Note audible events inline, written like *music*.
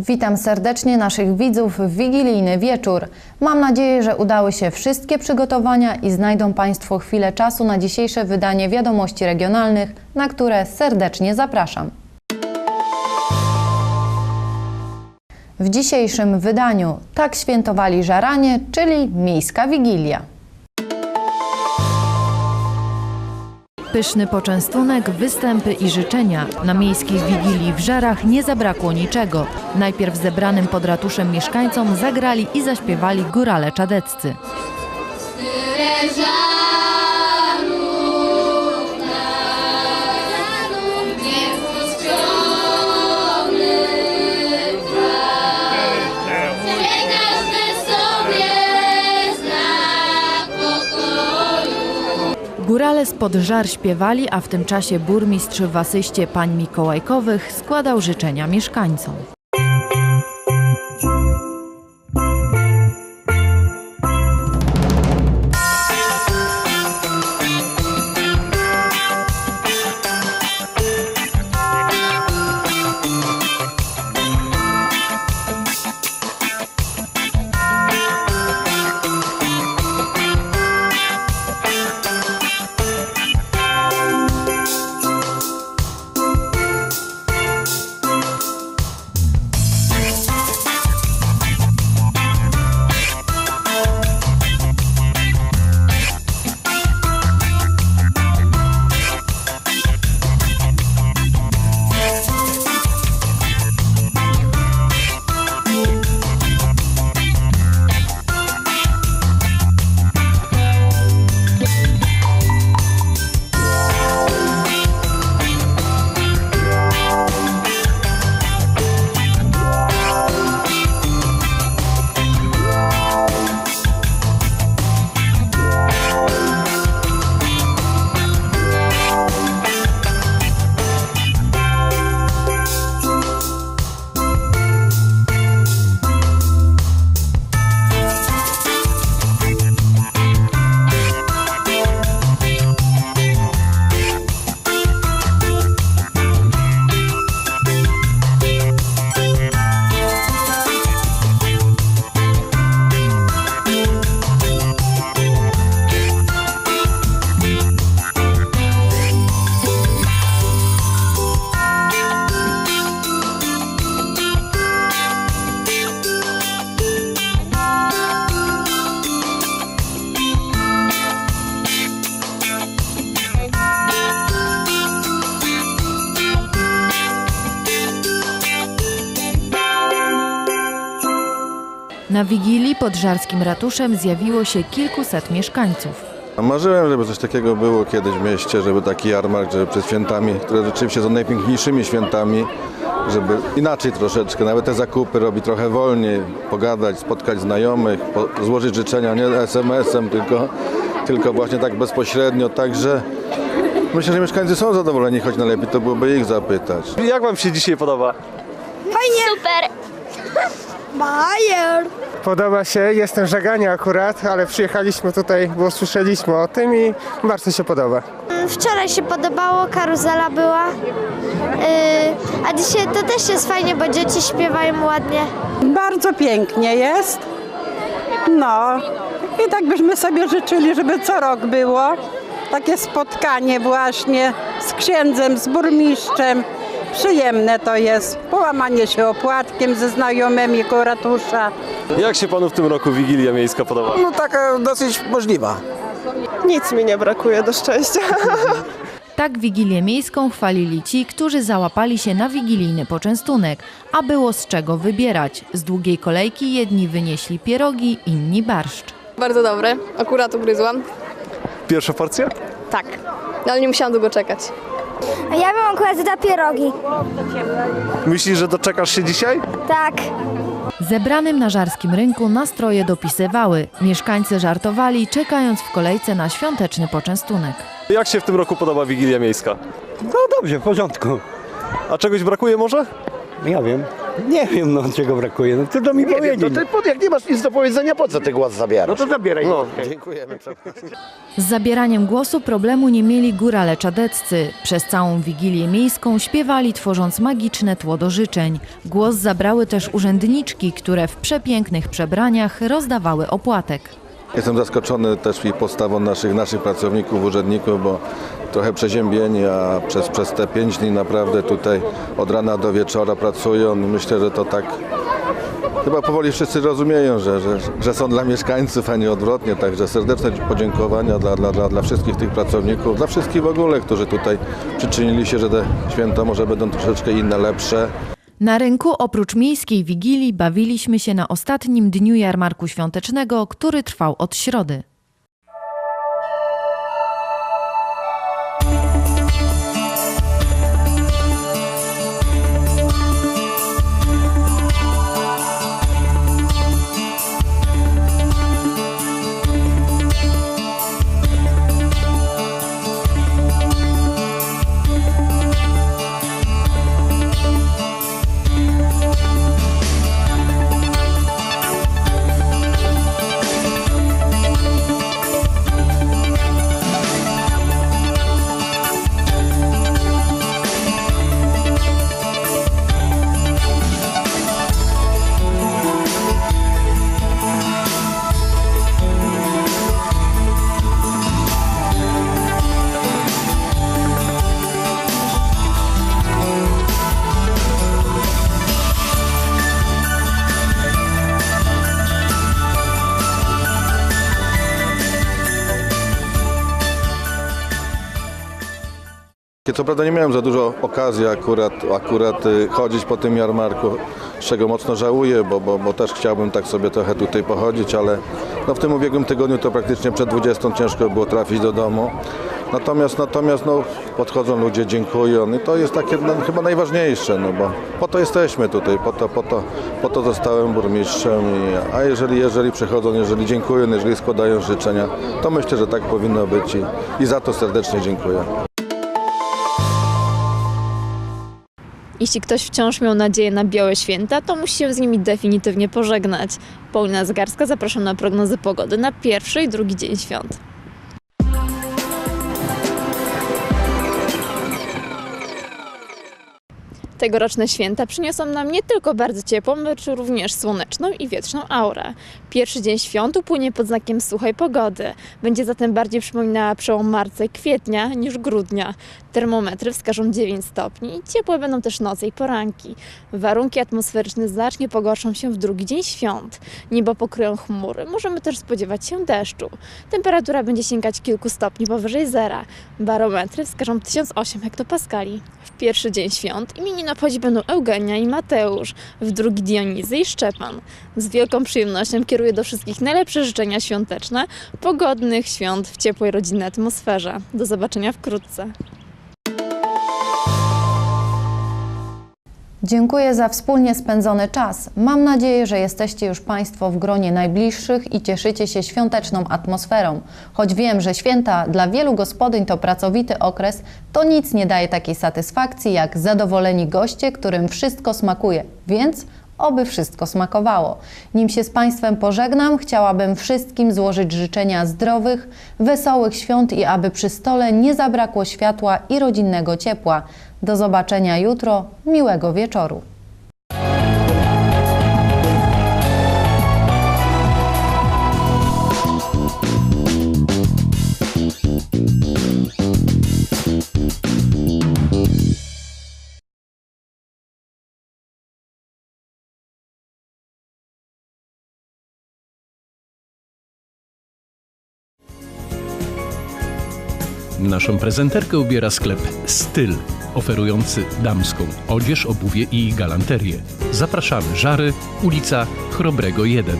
Witam serdecznie naszych widzów w wigilijny wieczór. Mam nadzieję, że udały się wszystkie przygotowania i znajdą Państwo chwilę czasu na dzisiejsze wydanie wiadomości regionalnych, na które serdecznie zapraszam. W dzisiejszym wydaniu tak świętowali żaranie, czyli miejska wigilia. Pyszny poczęstunek, występy i życzenia. Na miejskiej wigilii w Żarach nie zabrakło niczego. Najpierw zebranym pod ratuszem mieszkańcom zagrali i zaśpiewali górale czadeccy. Górale spod Żar śpiewali, a w tym czasie burmistrz w asyście pań Mikołajkowych składał życzenia mieszkańcom. Na wigilii pod żarskim ratuszem zjawiło się kilkuset mieszkańców. Marzyłem, żeby coś takiego było kiedyś w mieście, żeby taki jarmark, żeby przed świętami, które rzeczywiście są najpiękniejszymi świętami, żeby inaczej troszeczkę, nawet te zakupy robić trochę wolniej, pogadać, spotkać znajomych, po, złożyć życzenia nie SMS-em, tylko, tylko właśnie tak bezpośrednio. Także myślę, że mieszkańcy są zadowoleni, choć najlepiej to byłoby ich zapytać. Jak wam się dzisiaj podoba? Super. Podoba się, jestem w Żaganie akurat, ale przyjechaliśmy tutaj, bo słyszeliśmy o tym i bardzo się podoba. Wczoraj się podobało, karuzela była. Yy, a dzisiaj to też jest fajnie, bo dzieci śpiewają ładnie. Bardzo pięknie jest. No i tak byśmy sobie życzyli, żeby co rok było. Takie spotkanie właśnie z księdzem, z burmistrzem. Przyjemne to jest. Połamanie się opłatkiem ze znajomymi koło ratusza. Jak się panu w tym roku Wigilia Miejska podoba? No taka dosyć możliwa. Nic mi nie brakuje do szczęścia. *laughs* Tak Wigilię Miejską chwalili ci, którzy załapali się na wigilijny poczęstunek, a było z czego wybierać. Z długiej kolejki jedni wynieśli pierogi, inni barszcz. Bardzo dobre, akurat ugryzłam. Pierwsza porcja? Tak, no ale nie musiałam długo czekać. A ja bym akurat za pierogi. Myślisz, że doczekasz się dzisiaj? Tak. Zebranym na żarskim rynku nastroje dopisywały. Mieszkańcy żartowali, czekając w kolejce na świąteczny poczęstunek. Jak się w tym roku podoba Wigilia Miejska? No dobrze, w porządku. A czegoś brakuje może? Ja wiem. Nie wiem, no czego brakuje. No trudno mi powiedzieć. No to, jak nie masz nic do powiedzenia, po co ty głos zabierasz? No to zabieraj. No, dziękujemy. Z zabieraniem głosu problemu nie mieli górale czadeccy. Przez całą Wigilię Miejską śpiewali tworząc magiczne tło do życzeń. Głos zabrały też urzędniczki, które w przepięknych przebraniach rozdawały opłatek. Jestem zaskoczony też i postawą naszych, naszych pracowników, urzędników, bo trochę przeziębieni, a przez, przez te pięć dni naprawdę tutaj od rana do wieczora pracują. Myślę, że to tak chyba powoli wszyscy rozumieją, że, że, że są dla mieszkańców, a nie odwrotnie. Także serdeczne podziękowania dla, dla, dla, dla wszystkich tych pracowników, dla wszystkich w ogóle, którzy tutaj przyczynili się, że te święta może będą troszeczkę inne, lepsze. Na rynku oprócz miejskiej Wigilii bawiliśmy się na ostatnim dniu jarmarku świątecznego, który trwał od środy. Co prawda nie miałem za dużo okazji akurat, akurat y, chodzić po tym jarmarku, z czego mocno żałuję, bo, bo, bo też chciałbym tak sobie trochę tutaj pochodzić, ale no w tym ubiegłym tygodniu to praktycznie przed 20 ciężko było trafić do domu. Natomiast, natomiast no, podchodzą ludzie, dziękują i to jest takie no, chyba najważniejsze, no bo po to jesteśmy tutaj, po to, po to, po to zostałem burmistrzem, i, a jeżeli, jeżeli przychodzą, jeżeli dziękują, jeżeli składają życzenia, to myślę, że tak powinno być i, i za to serdecznie dziękuję. Jeśli ktoś wciąż miał nadzieję na białe święta, to musi się z nimi definitywnie pożegnać. Paulina Zgarska zapraszam na prognozy pogody na pierwszy i drugi dzień świąt. Tegoroczne święta przyniosą nam nie tylko bardzo ciepłą, lecz również słoneczną i wietrzną aurę. Pierwszy dzień świąt upłynie pod znakiem suchej pogody. Będzie zatem bardziej przypominała przełom marca i kwietnia niż grudnia. Termometry wskażą 9 stopni i ciepłe będą też noce i poranki. Warunki atmosferyczne znacznie pogorszą się w drugi dzień świąt. Niebo pokryją chmury, możemy też spodziewać się deszczu. Temperatura będzie sięgać kilku stopni powyżej zera. Barometry wskażą 1008 hektopaskali. W pierwszy dzień świąt imieniny obchodzić będą Eugenia i Mateusz, w drugi Dionizy i Szczepan. Z wielką przyjemnością kieruję do wszystkich najlepsze życzenia świąteczne, pogodnych świąt w ciepłej rodzinnej atmosferze. Do zobaczenia wkrótce. Dziękuję za wspólnie spędzony czas. Mam nadzieję, że jesteście już Państwo w gronie najbliższych i cieszycie się świąteczną atmosferą. Choć wiem, że święta dla wielu gospodyń to pracowity okres, to nic nie daje takiej satysfakcji jak zadowoleni goście, którym wszystko smakuje. Więc oby wszystko smakowało. Nim się z Państwem pożegnam, chciałabym wszystkim złożyć życzenia zdrowych, wesołych świąt i aby przy stole nie zabrakło światła i rodzinnego ciepła. Do zobaczenia jutro. Miłego wieczoru. Naszą prezenterkę ubiera sklep Styl, oferujący damską odzież, obuwie i galanterię. Zapraszamy Żary, ulica Chrobrego 1.